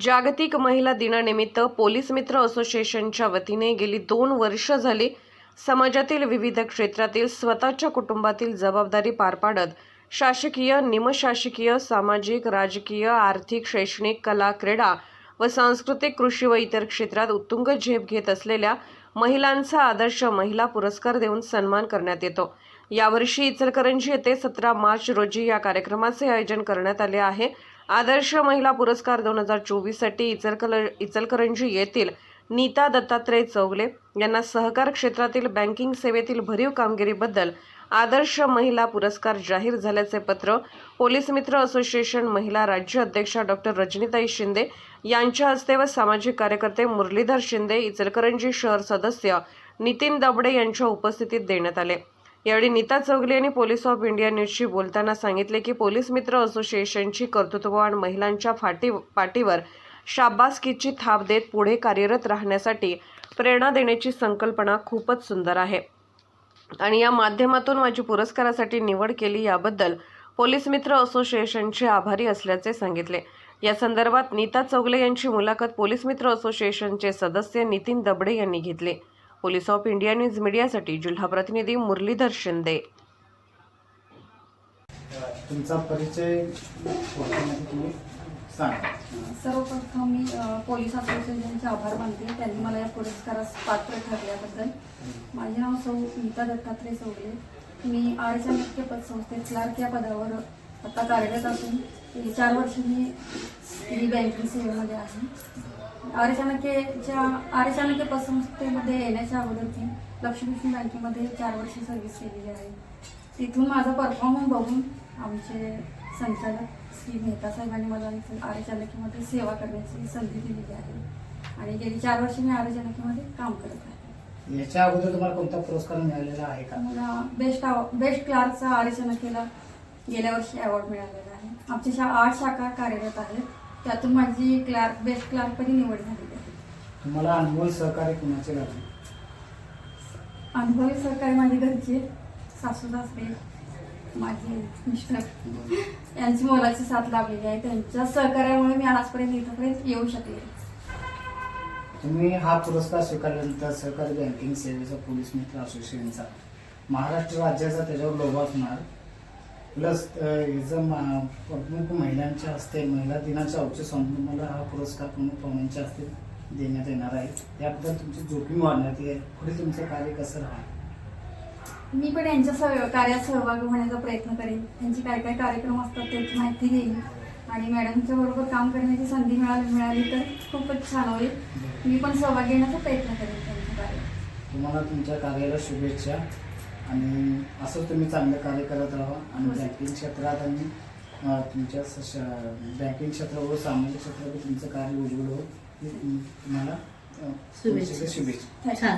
जागतिक महिला दिनानिमित्त पोलीस मित्र असोसिएशनच्या वतीने गेली दोन वर्ष झाली समाजातील विविध क्षेत्रातील स्वतःच्या कुटुंबातील जबाबदारी पार पाडत शासकीय निमशासकीय सामाजिक राजकीय आर्थिक शैक्षणिक कला क्रीडा व सांस्कृतिक कृषी व इतर क्षेत्रात उत्तुंग झेप घेत असलेल्या महिलांचा आदर्श महिला पुरस्कार देऊन सन्मान करण्यात येतो. यावर्षी इचलकरंजी येथे सतरा मार्च रोजी या कार्यक्रमाचे आयोजन करण्यात आले आहे. आदर्श महिला पुरस्कार दोन हजार चोवीससाठी इचलकल इचलकरंजी येथील नीता दत्तात्रय चौगले यांना सहकार क्षेत्रातील बँकिंग सेवेतील भरीव कामगिरीबद्दल आदर्श महिला पुरस्कार जाहीर झाल्याचे पत्र पोलीस मित्र असोसिएशन महिला राज्य अध्यक्षा डॉक्टर रजनीताई शिंदे यांच्या हस्ते व सामाजिक कार्यकर्ते मुरलीधर शिंदे इचलकरंजी शहर सदस्य नितीन दबडे यांच्या उपस्थितीत देण्यात आले. यावेळी नीता चौगले यांनी पोलीस ऑफ इंडिया न्यूजशी बोलताना सांगितले की पोलीस मित्र असोसिएशनची कर्तृत्ववान महिलांच्या फाटी पाठीवर शाबासकीची थाप देत पुढे कार्यरत राहण्यासाठी प्रेरणा देण्याची संकल्पना खूपच सुंदर आहे. आणि या माध्यमातून माझी पुरस्कारासाठी निवड केली याबद्दल पोलीस मित्र असोसिएशनचे आभारी असल्याचे सांगितले. या संदर्भात नीता चौगले यांची मुलाखत पोलीस मित्र असोसिएशनचे सदस्य नितीन दबडे यांनी घेतली. पोलीस ऑफ इंडिया न्यूज मीडियासाठी जिल्हा प्रतिनिधी मुरलीधर शिंदे. तुमचा परिचय थोडक्यामध्ये तुम्ही सांगा. सर्वप्रथम मी पोलीस असोसिएशनचे आभार मानते. त्यांनी मला या पुरस्कारास पात्र ठरल्याबद्दल. माझे नाव सौ नीता दत्तात्रय चौगले मी आर्य चाणक्य पतसंस्थेत क्लार्क या पदावर आता कार्यरत असून गेली चार वर्ष मी ही बँकिंग सेवेमध्ये आहे. आर्य चाणक्यच्या आर्य चाणक्य पतसंस्थेमध्ये येण्याच्या अगोदर मी लक्ष्मीकृष्ण बँकेमध्ये चार वर्ष सर्व्हिस केलेली आहे. तिथून माझा परफॉर्मन्स बघून आमचे संचालक श्री मेहता साहेबांनी मला इथे आर्य चालकीमध्ये सेवा करण्याची संधी दिलेली आहे. आणि गेली चार वर्ष मी आर्य चालकीमध्ये काम करत आहे. याच्या अगोदर तुम्हाला कोणता पुरस्कार मिळालेला आहे का? मला बेस्ट बेस्ट क्लार्कचा आर्य चाणक्यला गेल्या वर्षी अवॉर्ड मिळालेला आहे. आमच्या शा आठ शाखा कार्यरत आहेत. त्यातून माझी क्लार्क बेस्ट क्लार्कपदी निवड झालेली आहे. तुम्हाला अनमोल सहकार्य कुणाचे लागले? अनुभवी सहकारी माझे घरचे सासू सासरे माझे मिस्टर. यांची मोलाची साथ लाभलेली आहे. त्यांच्या सहकार्यामुळे मी आजपर्यंत इथपर्यंत येऊ शकले. तुम्ही हा पुरस्कार स्वीकारल्यानंतर सहकारी बँकिंग सेवेचा पोलीस मित्र असोसिएशनचा महाराष्ट्र राज्याचा त्याच्यावर लोगो असणार प्लस मा- प्रमुख महिलांच्या हस्ते महिला दिनाच्या औचित्य साधून तुम्हाला हा पुरस्कार प्रमुख पाहुण्यांच्या हस्ते देण्यात येणार आहे. त्याबद्दल तुमची जोखीम वाढण्यात येईल. पुढे तुमचं कार्य कसं राहणार? मी पण यांच्या सह कार्यात सहभागी होण्याचा प्रयत्न करेन. त्यांचे काय काय कार्यक्रम असतात त्याची माहिती घेईन. आणि मॅडमच्या बरोबर काम करण्याची संधी मिळाली मिळाली तर खूपच छान होईल. मी पण सहभागी घेण्याचा प्रयत्न करेन त्यांच्या कार्यात. तुम्हाला तुमच्या कार्याला शुभेच्छा. आणि असंच तुम्ही चांगलं कार्य करत राहा आणि हो. बँकिंग क्षेत्रात आणि तुमच्या बँकिंग क्षेत्रावर सामाजिक क्षेत्रावर तुमचं कार्य उज्ज्वल हो ही तुम्हाला शुभेच्छा. शुभेच्छा.